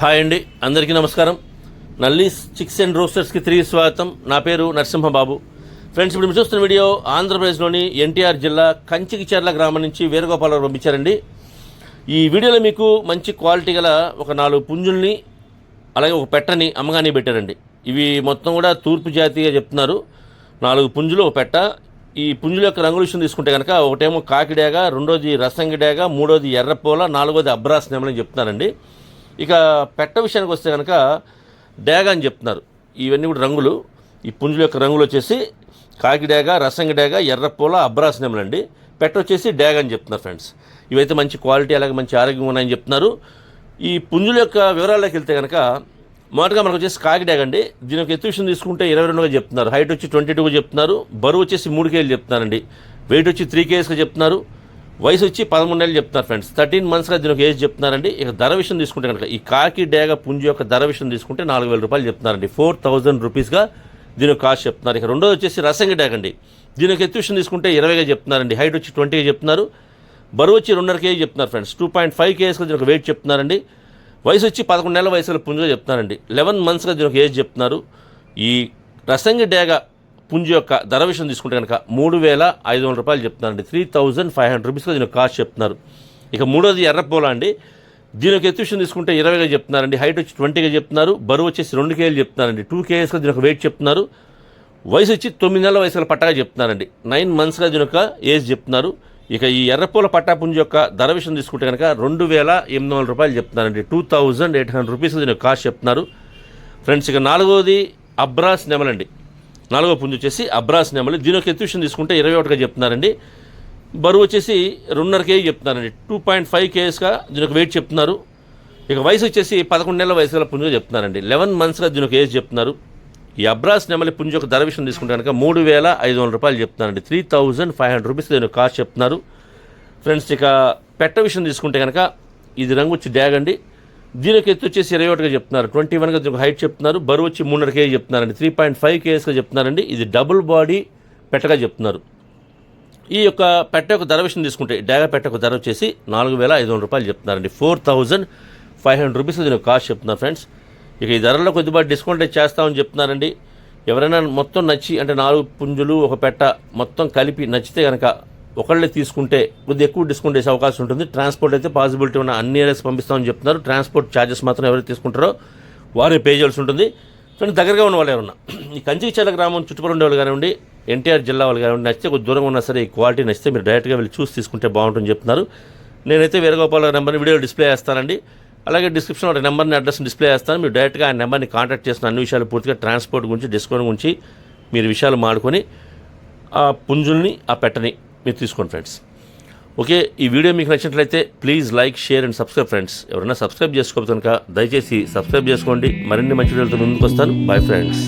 Hi అండి అందరికీ నమస్కారం. నల్లీస్ చిక్స్ అండ్ రోస్టర్స్కి తిరిగి స్వాగతం. నా పేరు నరసింహబాబు. ఫ్రెండ్స్ ఇప్పుడు మీరు చూస్తున్న వీడియో ఆంధ్రప్రదేశ్లోని ఎన్టీఆర్ జిల్లా కంచికిచెర్ల గ్రామం నుంచి వేణుగోపాలరావు పంపించారండి. ఈ వీడియోలో మీకు మంచి క్వాలిటీ గల ఒక నాలుగు పుంజుల్ని అలాగే ఒక పెట్టని అమ్మగాని పెట్టారండి. ఇవి మొత్తం కూడా తూర్పు జాతిగా చెప్తున్నారు. నాలుగు పుంజులు ఒక పెట్ట. ఈ పుంజుల యొక్క రంగుల విషయం తీసుకుంటే కనుక ఒకటేమో కాకిడేగ రెండోది రసంగిడేగ మూడోది ఎర్రపోల నాలుగోది అబ్రాస్ నెమలని చెప్తున్నారండి. ఇక పెట్ట విషయానికి వస్తే కనుక డేగ అని చెప్తున్నారు. ఇవన్నీ కూడా రంగులు. ఈ పుంజుల యొక్క రంగులు వచ్చేసి కాకిడేగ రసంగిడేగ ఎర్రపోల అబ్రాస్ నెమలండి. పెట్ట వచ్చేసి డేగ అని చెప్తున్నారు ఫ్రెండ్స్. ఇవైతే మంచి క్వాలిటీ అలాగే మంచి ఆరోగ్యం ఉన్నాయని చెప్తున్నారు. ఈ పుంజుల యొక్క వివరాల్లోకి వెళ్తే కనుక మొదటగా మనకు వచ్చేసి కాకిడాగ్ అండి. దీని యొక్క ఎత్తు విషయం తీసుకుంటే ఇరవై రెండుగా చెప్తున్నారు. హైట్ వచ్చి ట్వంటీ టూగా చెప్తున్నారు. బరువు వచ్చేసి మూడు కేజీలు చెప్తున్నారండి. వెయిట్ వచ్చి త్రీ కేజీస్గా చెప్తున్నారు. వయసు వచ్చి పదమూడు చెప్తున్నారు ఫ్రెండ్స్ థర్టీన్ మంత్స్గా దీని ఒక ఏజ్ చెప్తున్నారండి. ఇక ధర విషయం తీసుకుంటే కనుక ఈ కాకి డేగ పుంజు యొక్క ధర విషయం తీసుకుంటే నాలుగు వేల రూపాయలు చెప్తున్నారండి. ఫోర్ థౌజండ్ రూపీస్గా దీని యొక్క కాస్ట్ చెప్తున్నారు. ఇక రెండోది వచ్చేసి రసంగి డేగ అండి. దీని యొక్క ఎత్తు విషయం తీసుకుంటే ఇరవైగా చెప్తున్నారండి. హైట్ వచ్చి ట్వంటీగా చెప్తున్నారు. బరువు వచ్చి రెండున్నర కేజీ చెప్తున్నారు ఫ్రెండ్స్ టూ పాయింట్ ఫైవ్ కేజీస్గా దీని ఒక వెయిట్ చెప్తున్నారండి. వయసు వచ్చి పదకొండు నెలల వయసులో పుంజుగా చెప్తున్నారండి. లెవెన్ మంత్స్గా దీనికి ఏజ్ చెప్తున్నారు. ఈ రసంగి డేగ పుంజు యొక్క ధర విషయం తీసుకుంటే కనుక మూడు వేల ఐదు వందల రూపాయలు చెప్తున్నారండి. త్రీ థౌజండ్ ఫైవ్ హండ్రెడ్ రూపీస్గా దీని కాస్ట్ చెప్తున్నారు. ఇక మూడోది ఎర్రపోల అండి. దీని యొక్క ఎత్తు విషయం తీసుకుంటే ఇరవైగా చెప్తున్నారండి. హైట్ వచ్చి ట్వంటీగా చెప్తున్నారు. బరువు వచ్చేసి రెండు కేజీలు చెప్తున్నారండి. టూ కేజీస్గా దీని ఒక వెయిట్ చెప్తున్నారు. వయసు వచ్చి తొమ్మిది నెలల వయసులో పట్టగా చెప్తున్నారండి. నైన్ మంత్స్గా దీని యొక్క ఏజ్ చెప్తున్నారు. ఇక ఈ ఎర్రపూల పట్టాపుంజి యొక్క ధర విషయం తీసుకుంటే కనుక రెండు వేల ఎనిమిది వందల రూపాయలు చెప్తున్నారండి. Two thousand eight hundred rupees దీని కాస్ట్ చెప్తున్నారు. ఫ్రెండ్స్ ఇక నాలుగోది అబ్రాస్ నెమలండి. నాలుగో పుంజు వచ్చేసి అబ్రాస్ నెమలి. దీని యొక్క ఎత్తు విషయం తీసుకుంటే ఇరవై ఒకటిగా చెప్తున్నారండి. బరువు వచ్చేసి రెండున్నర కేజీ చెప్తున్నారండి. టూ పాయింట్ ఫైవ్ కేజీస్గా దీని యొక్క వెయిట్ చెప్తున్నారు. ఇక వయసు వచ్చేసి పదకొండు నెలల వయసు గల పుంజుగా చెప్తున్నారండి. లెవెన్ మంత్స్గా దీని ఒక ఏజ్ చెప్తున్నారు. ఈ అబ్రాస్ నెమలి పుంజ యొక్క ధర విషయం తీసుకుంటే కనుక మూడు వేల ఐదు వందల రూపాయలు చెప్తున్నారండి. Three thousand five hundred rupees నేను కాస్ట్ చెప్తున్నారు. ఫ్రెండ్స్ ఇక పెట్ట విషయం తీసుకుంటే కనుక ఇది రంగు వచ్చి డ్యాగ్ అండి దీనికి ఎత్తు వచ్చేసి ఇరవై ఒకటిగా చెప్తున్నారు. ట్వంటీ వన్గా హైట్ చెప్తున్నారు. బరువు వచ్చి మూడున్నర కేజీ చెప్తున్నారండి. త్రీ పాయింట్ ఫైవ్ కేజీస్గా చెప్తున్నారండి. ఇది డబుల్ బాడీ పెట్టగా చెప్తున్నారు. ఈ యొక్క పెట్ట యొక్క ధర విషయం తీసుకుంటే డ్యాగ పెట్ట యొక్క ధర వచ్చేసి నాలుగు వేల ఐదు వందల రూపాయలు చెప్తున్నారండి. Four thousand five hundred rupees దీని కాస్ట్ చెప్తున్నారు ఫ్రెండ్స్. ఇక ఈ ధరలో కొద్దిపాటు డిస్కౌంట్ అయితే చేస్తామని చెప్తున్నారండి. ఎవరైనా మొత్తం నచ్చి అంటే నాలుగు పుంజులు ఒక పెట్ట మొత్తం కలిపి నచ్చితే కనుక ఒకళ్ళే తీసుకుంటే కొద్దిగా ఎక్కువ డిస్కౌంట్ వేసే అవకాశం ఉంటుంది. ట్రాన్స్పోర్ట్ అయితే పాసిబిలిటీ ఉన్న అన్ని ఏరియాస్ పంపిస్తామని చెప్తున్నారు. ట్రాన్స్పోర్ట్ ఛార్జెస్ మాత్రం ఎవరైతే తీసుకుంటారో వారే పే చేయాల్సి ఉంటుంది. కానీ దగ్గరగా ఉన్న వాళ్ళు ఎవరన్నా ఈ కంచికిచర్ల గ్రామం చుట్టుపక్కల ఉండే వాళ్ళు కానివ్వండి ఎన్టీఆర్ జిల్లా వాళ్ళు కానివ్వండి నచ్చితే కొద్ది దూరంగా ఉన్నా సరే ఈ క్వాలిటీ నచ్చితే మీరు డైరెక్ట్గా వెళ్ళి చూసి తీసుకుంటే బాగుంటుందని చెప్తున్నారు. నేనైతే వేరగోపాల నెంబర్ని వీడియో డిస్ప్లే చేస్తానండి. అలాగే డిస్క్రిప్షన్లో ఒక నెంబర్ని అడ్రస్ డిస్ప్లే చేస్తాను. మీరు డైరెక్ట్గా ఆ నెంబర్ని కాంటాక్ట్ చేసిన అన్ని విషయాలు పూర్తిగా ట్రాన్స్పోర్ట్ గురించి డిస్కౌంట్ గురించి మీరు విషయాలు మాడుకొని ఆ పుంజుల్ని ఆ పెట్టని మీరు తీసుకోండి ఫ్రెండ్స్ ఓకే ఈ వీడియో మీకు నచ్చినట్లయితే please like share and subscribe friends ఎవరైనా సబ్స్క్రైబ్ చేసుకోవచ్చు కనుక దయచేసి సబ్స్క్రైబ్ చేసుకోండి. మరిన్ని మంచి వీడియోలతో ముందుకు వస్తాను. Bye friends